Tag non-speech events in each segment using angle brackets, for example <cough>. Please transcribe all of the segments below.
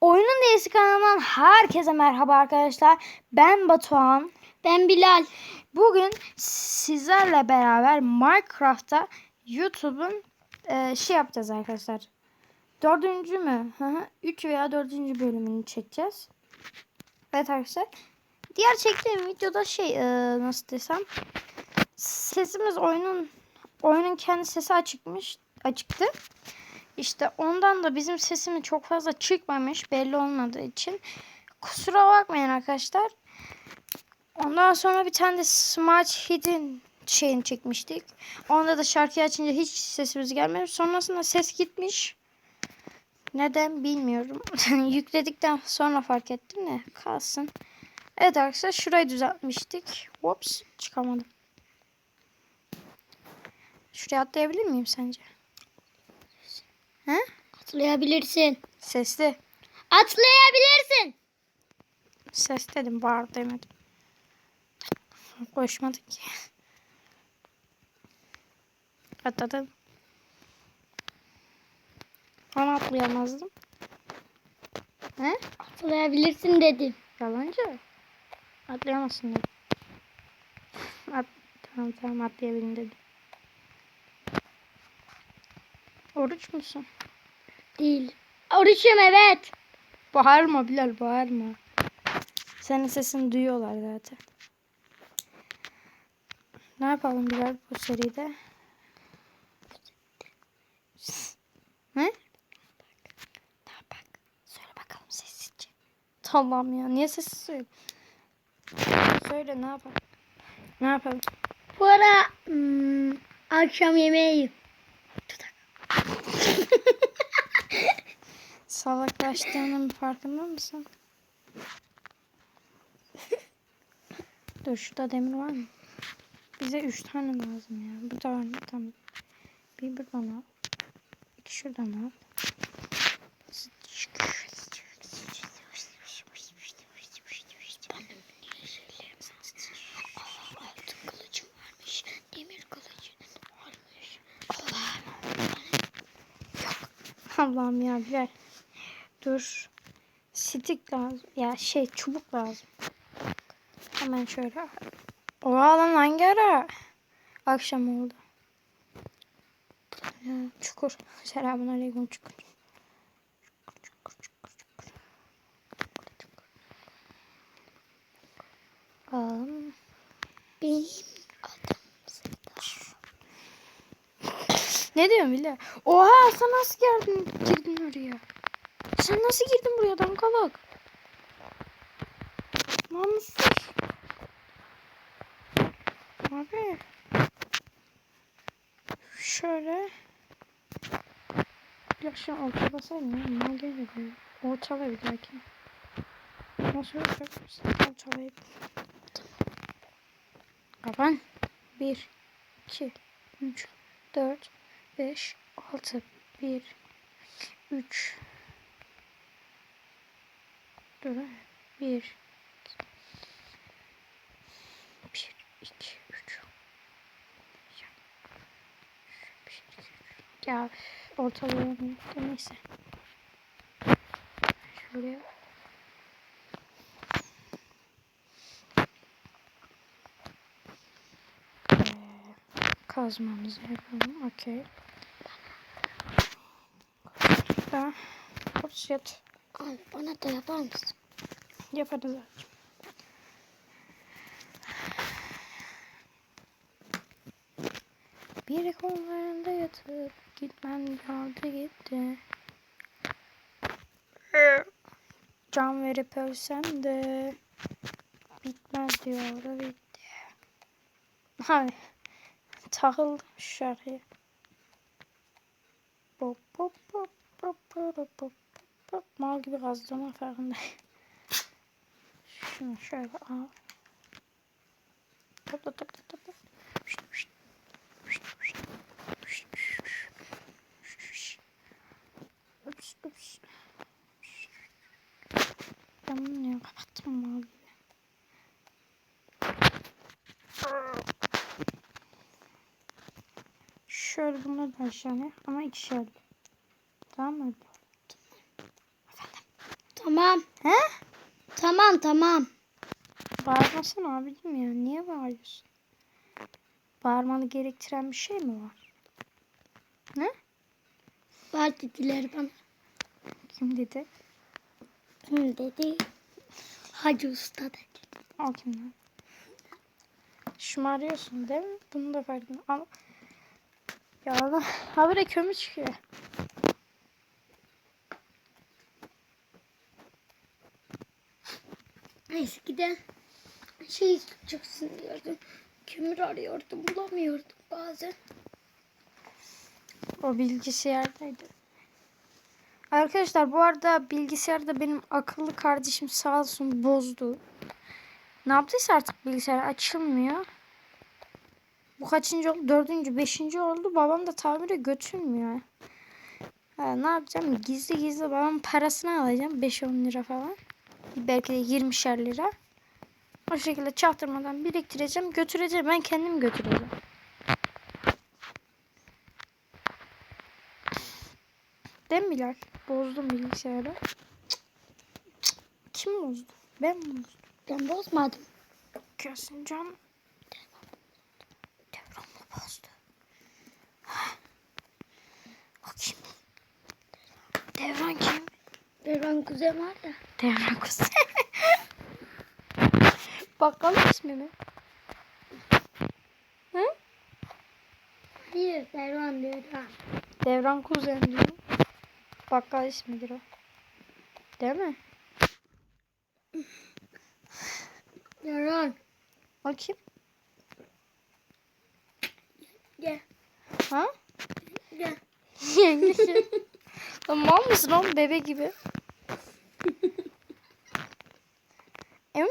Oyunun Değişik kanalından herkese merhaba arkadaşlar. Ben Batuhan. Ben Bilal. Bugün sizlerle beraber Minecraft'ta YouTube'un e, şey yapacağız arkadaşlar. Dördüncü mü? Hı hı. Üç veya dördüncü bölümünü çekeceğiz. Evet arkadaşlar. Diğer çektiğim videoda şey e, nasıl desem sesimiz oyunun oyunun kendi sesi açıkmış açıktı. İşte ondan da bizim sesimiz çok fazla çıkmamış belli olmadığı için. Kusura bakmayın arkadaşlar. Ondan sonra bir tane de Smart Hit'in şeyini çekmiştik. Onda da şarkıyı açınca hiç sesimiz gelmiyor. Sonrasında ses gitmiş. Neden bilmiyorum. <laughs> Yükledikten sonra fark ettim de kalsın. Evet arkadaşlar şurayı düzeltmiştik. Hops çıkamadım. Şuraya atlayabilir miyim sence? He? Atlayabilirsin. Sesli. Atlayabilirsin. Ses dedim bağır demedim. Koşmadık ki. Atladım. Ama atlayamazdım. He? Atlayabilirsin dedim. Yalancı. Atlayamazsın dedim. At tamam tamam atlayabilirim dedim. Oruç musun? Değil. Oruçum evet. Bağırma Bilal bağırma. Senin sesini duyuyorlar zaten. Ne yapalım Bilal bu seride? Ne? Ne bak? Söyle bakalım sessizce. Tamam ya niye sessiz söyle? Söyle ne yapalım? Ne yapalım? Bu ara hmm, akşam yemeği. Salaklaştığının farkında mısın? Dur şurada demir var mı? Bize üç tane lazım ya. Burada var mı? Tamam. Bir buradan al. İki şuradan al. Allah'ım ya Bilal. Dur. Stik lazım. Ya şey çubuk lazım. Hemen şöyle. Oha lan hangi ara? Akşam oldu. Ya, çukur. Selamun aleyküm çukur. Alalım. Benim Ne diyorsun Bilal? Oha sen nasıl geldin, girdin oraya? Sen nasıl girdin buraya dangalak? Namussuz. Abi. Şöyle. Ya şu an orta basayım ya. Mal geliyor. Ortala bir dahaki. Nasıl olacak? Ortalayıp. Kapan. Bir, iki, üç, dört, beş, altı, bir, üç, Dur. Bir. Bir, iki, üç. Ya. Ortalayalım. Neyse. Ee, kazmamızı yapalım. Okey. Daha. Hops Al bana da yapar mısın? Yaparız abicim. Bir kollarında yatıp gitmem geldi gitti. Can verip ölsem de bitmez diyor da bitti. Hay takıldım şu şarkıya. Pop pop pop pop pop pop pop mal gibi kazdığımın farkındayım. Şunu şöyle al. Topla topla topla. Ups, ups. Ben bunu niye kapattım mal gibi. Şöyle bunları da aşağıya ama ikişerli. Tamam mı? Tamam. He? Tamam tamam. Bağırmasana abicim ya. Niye bağırıyorsun? Bağırmanı gerektiren bir şey mi var? Ne? Var dediler bana. Kim dedi? Kim dedi? Hacı Usta dedi. O kim lan? Şımarıyorsun değil mi? Bunu da farkında. Ama... Ya Allah. Habire kömür çıkıyor. Eskiden şey çok sinirliyordum. Kömür arıyordum bulamıyordum bazen. O bilgisayardaydı. Arkadaşlar bu arada bilgisayarda benim akıllı kardeşim sağ olsun bozdu. Ne yaptıysa artık bilgisayar açılmıyor. Bu kaçıncı oldu? Dördüncü, beşinci oldu. Babam da tamire götürmüyor. Ha, ne yapacağım? Gizli gizli babamın parasını alacağım. 5-10 lira falan. Belki de 20'şer lira. O şekilde çaktırmadan biriktireceğim. Götüreceğim. Ben kendim götüreceğim. Değil mi Bilal? Bozdum bilgisayarı. Kim bozdu? Ben mi bozdum? Ben bozmadım. Kesin can. Devran mı bozdu? Ha. O kim? Devran kim? Devran kuzen var ya. Devran kuzen. <laughs> Bakalım ismi mi? Hı? Hayır Devran Devran. Devran kuzen diyor. Bakkal ismidir o. Değil mi? Devran kim? gel Ha? gel. Yengesi. Lan mal mısın oğlum bebe gibi?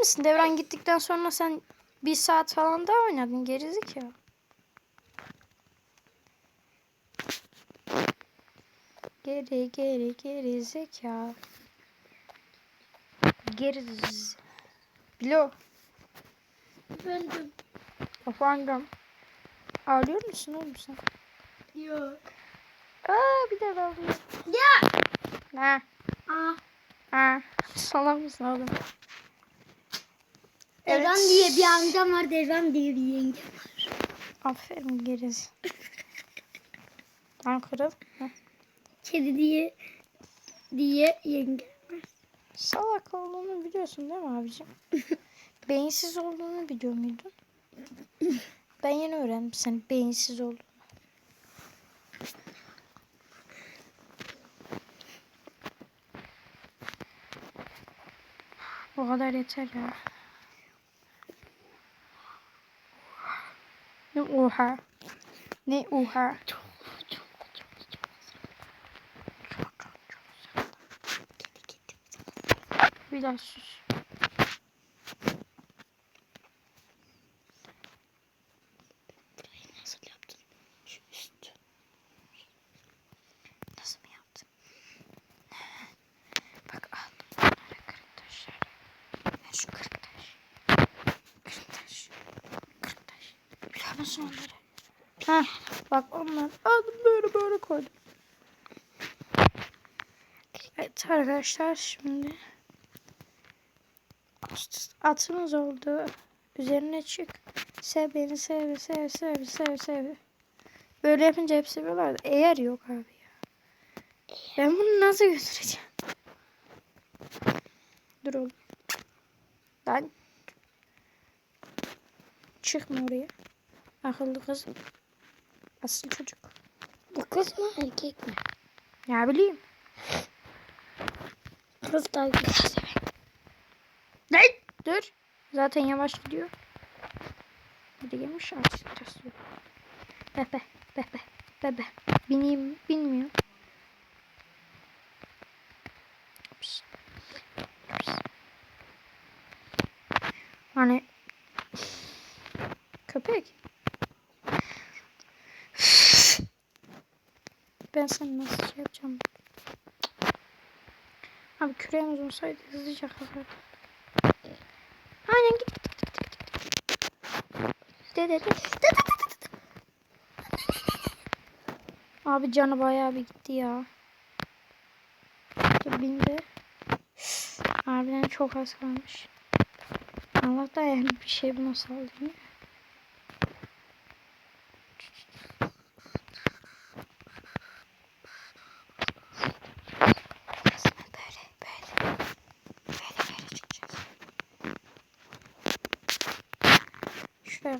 Misin devran gittikten sonra sen bir saat falan daha oynadın gerizekalı. Geri geri geri zeka. Geri z- Bilo. Efendim. Efendim. Ağlıyor musun oğlum sen? Yok. Aa bir de ağlıyor. Ya. Ne? Aa. Ha, salak mısın oğlum? Devran diye bir amcam var. Devran diye bir yengem var. Aferin gerisi. Lan kırıl. Kedi diye diye yengem var. Salak olduğunu biliyorsun değil mi abicim? <laughs> Beyinsiz olduğunu biliyor muydun? Ben yeni öğrendim senin beyinsiz olduğunu. O kadar yeter ya. Ne oha? Ne oha? Bir daha sus. Nasıl onlar. Aldım böyle böyle koydum. Evet arkadaşlar şimdi atımız oldu. Üzerine çık. Sev beni sev sev sev sev sev. Böyle yapınca hep seviyorlar eğer yok abi ya. Ben bunu nasıl götüreceğim? Dur oğlum. Lan. Çıkma oraya. Akıllı kız. Asıl çocuk. Bu kız mı erkek mi? Ya bileyim. Kız da güzel. Lan. Dur. Zaten yavaş gidiyor. De gelmiş artık. Bebe. Bebe. Bebe. Bineyim. Binmiyor. Ups. Ups. Hani köpek. Ben sana nasıl şey yapacağım? Abi küreğimiz olsaydı hızlıca kalkardı. Aynen git git git git git. git. De de de. De de de de de. Abi canı bayağı bir gitti ya. Dur bindi. Harbiden çok az kalmış. Allah'tan yani bir şey buna saldırmıyor. Aslında böyle böyle böyle böyle çıkacağız.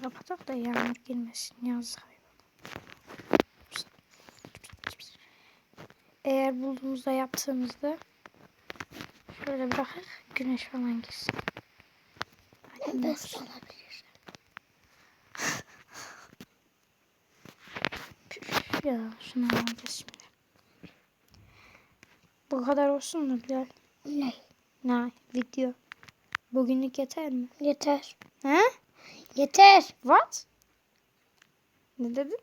Şuraya kapatalım da yağmur girmesin yazık. Eğer bulduğumuzda yaptığımızda şöyle bırakır güneş falan girsin. Hadi olsun. olabilir. Ya şunu alacağız şimdi. Bu kadar olsun mu Bilal? Ne? Ne? Video. Bugünlük yeter mi? Yeter. He? Yeter. What? Ne dedin?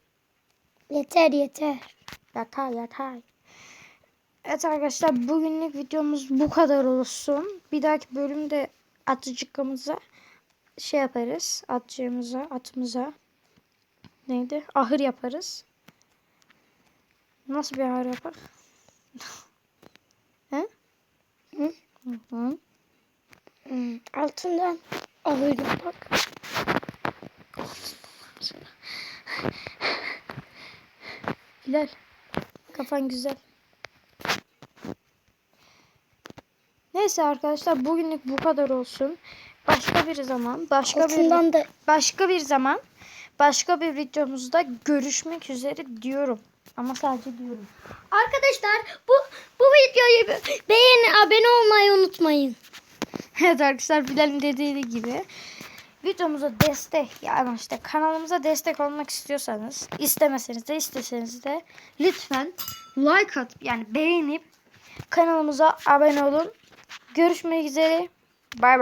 Yeter yeter. Yatay yatay. Evet arkadaşlar bugünlük videomuz bu kadar olsun. Bir dahaki bölümde atıcıkımıza şey yaparız. Atacağımıza, atımıza neydi? Ahır yaparız. Nasıl bir ahır yapar? <laughs> He? Hı? Hı hı. Altından ahır bak. Bilal. Kafan güzel. Neyse arkadaşlar bugünlük bu kadar olsun. Başka bir zaman, başka bir Altından da başka bir zaman, başka bir videomuzda görüşmek üzere diyorum. Ama sadece diyorum. Arkadaşlar bu bu videoyu be- beğeni abone olmayı unutmayın. Evet arkadaşlar Bilal'in dediği gibi videomuza destek yani işte kanalımıza destek olmak istiyorsanız istemeseniz de isteseniz de lütfen like atıp yani beğenip kanalımıza abone olun. Görüşmek üzere. Bay bay.